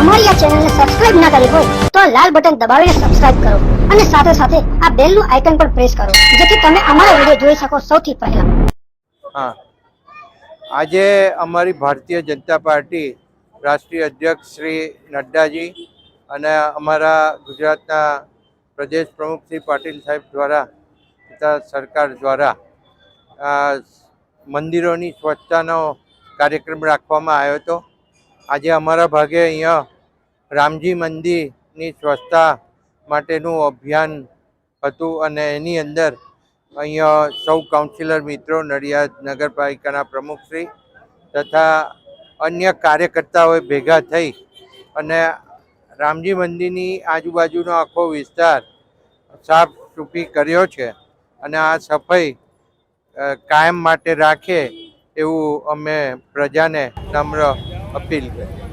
અમારી આ ચેનલને સબસ્ક્રાઇબ ના કરી હોય તો આ લાલ બટન દબાવીને સબસ્ક્રાઇબ કરો અને સાથે સાથે આ બેલનું આઇકન પણ પ્રેસ કરો, જેથી તમે અમારા વીડિયો જોઈ શકો સૌથી પહેલા. હા. આજે અમારી ભારતીય જનતા પાર્ટી રાષ્ટ્રીય અધ્યક્ષ શ્રી નડ્ડાજી અને અમારા ગુજરાતના પ્રદેશ પ્રમુખ શ્રી પાટીલ સાહેબ દ્વારા તથા સરકાર દ્વારા મંદિરોની સ્વચ્છતાનો કાર્યક્રમ રાખવામાં આવ્યો હતો. આજે અમારા ભાગે અહીંયા રામજી મંદિરની સ્વચ્છતા માટેનું અભિયાન હતું અને એની અંદર અહીંયા સૌ કાઉન્સિલર મિત્રો, નડિયાદ નગરપાલિકાના પ્રમુખશ્રી તથા અન્ય કાર્યકર્તાઓએ ભેગા થઈ અને રામજી મંદિરની આજુબાજુનો આખો વિસ્તાર સાફ સૂફી કર્યો છે અને આ સફાઈ કાયમ માટે રાખે એવું અમે પ્રજાને નમ્ર અપીલ કરી.